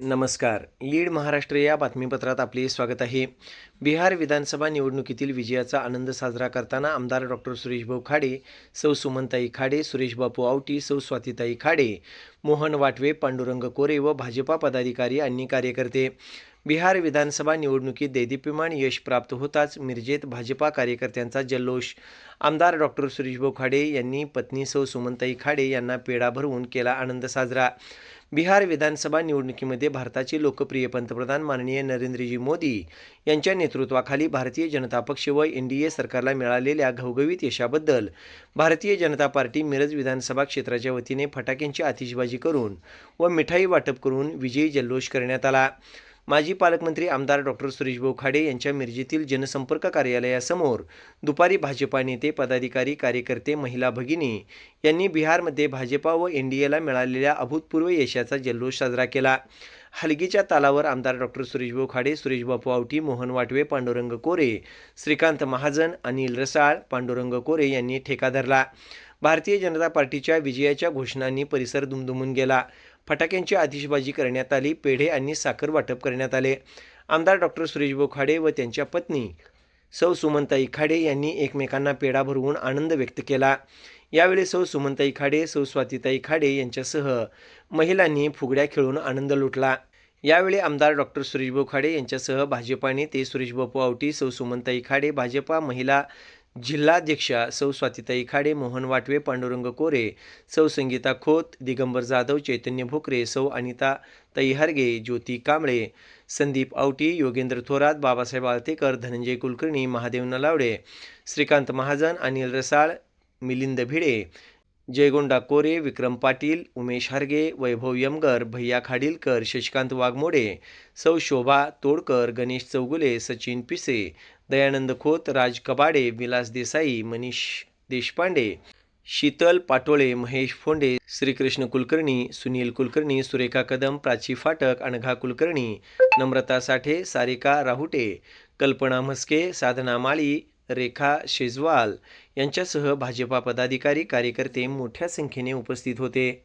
नमस्कार. लीड महाराष्ट्र या बातमीपत्रात आपले स्वागत आहे. बिहार विधानसभा निवडणुकीतील विजयाचा आनंद साजरा करताना आमदार डॉक्टर सुरेशभाऊ खाडे सौ सुमनताई खाडे सुरेशबापू आवटी सौ स्वातीताई खाडे मोहन वाटवे पांडुरंग कोरे व भाजपा पदाधिकारी आणि कार्यकर्ते. बिहार विधानसभा निवडणुकीत देदीप्यमान यश प्राप्त होताच मिरजेत भाजपा कार्यकर्त्यांचा जल्लोष. आमदार डॉक्टर सुरेशभाऊ खाडे यांनी पत्नी सौ सुमनताई खाडे यांना पेढा भरवून केला आनंद साजरा. बिहार विधानसभा निवडणुकीमध्ये भारताचे लोकप्रिय पंतप्रधान माननीय नरेंद्रजी मोदी यांच्या नेतृत्वाखाली भारतीय जनता पक्ष व एन डी ए सरकारला मिळालेल्या घवघवीत यशाबद्दल भारतीय जनता पार्टी मिरज विधानसभा क्षेत्राच्या वतीने फटाक्यांची आतिषबाजी करून व मिठाई वाटप करून विजयी जल्लोष करण्यात आला. माजी पालकमंत्री आमदार डॉक्टर सुरेशभाऊ खाडे यांच्या मिरजेतील जनसंपर्क कार्यालयासमोर दुपारी भाजपा नेते पदाधिकारी कार्यकर्ते महिला भगिनी यांनी बिहारमध्ये भाजपा व एन डी एला मिळालेल्या अभूतपूर्व यशाचा जल्लोष साजरा केला. हलगीच्या तालावर आमदार डॉक्टर सुरेशभाऊ खाडे सुरेशबापू आवटी मोहन वाटवे पांडुरंग कोरे श्रीकांत महाजन अनिल रसाळ पांडुरंग कोरे यांनी ठेका धरला. भारतीय जनता पार्टीच्या विजयाच्या घोषणांनी परिसर दुमदुमून गेला. फटाक्यांची आतिषबाजी करण्यात आली पेढे आणि साखर वाटप करण्यात आले. आमदार डॉक्टर सुरेशभाऊ खाडे व त्यांच्या पत्नी सौ सुमनताई खाडे यांनी एकमेकांना पेढा भरवून आनंद व्यक्त केला. यावेळी सौ सुमनताई खाडे सौ स्वातीताई खाडे यांच्यासह महिलांनी फुगड्या खेळून आनंद लुटला. यावेळी आमदार डॉक्टर सुरेशभाऊ खाडे यांच्यासह भाजपा नेते सुरेशबापू आवटी सौ सुमनताई खाडे भाजपा महिला जिल्हाध्यक्षा सौ स्वातिताई खाडे मोहन वाटवे पांडुरंग कोरे सौ संगीता खोत दिगंबर जाधव चैतन्य भोकरे सौ अनिता ताई हरगे ज्योती कांबळे संदीप आवटी योगेंद्र थोरात बाबासाहेब आळतेकर धनंजय कुलकर्णी महादेव नलावडे श्रीकांत महाजन अनिल रसाळ मिलिंद भिडे जयगोंडा कोरे विक्रम पाटील उमेश हरगे वैभव यमगर भैया खाडीलकर शशिकांत वाघमोडे सौ शोभा तोडकर गणेश चौगुले सचिन पिसे दयानंद खोत राज कबाडे विलास देसाई मनीष देशपांडे शीतल पाटोळे महेश फोंडे श्रीकृष्ण कुलकर्णी सुनील कुलकर्णी सुरेखा कदम प्राची फाटक अणघा कुलकर्णी नम्रता साठे सारिका राहुटे कल्पना म्हस्के साधना माळी रेखा शेजवाल यांच्यासह भाजपा पदाधिकारी कार्यकर्ते मोठ्या संख्येने उपस्थित होते.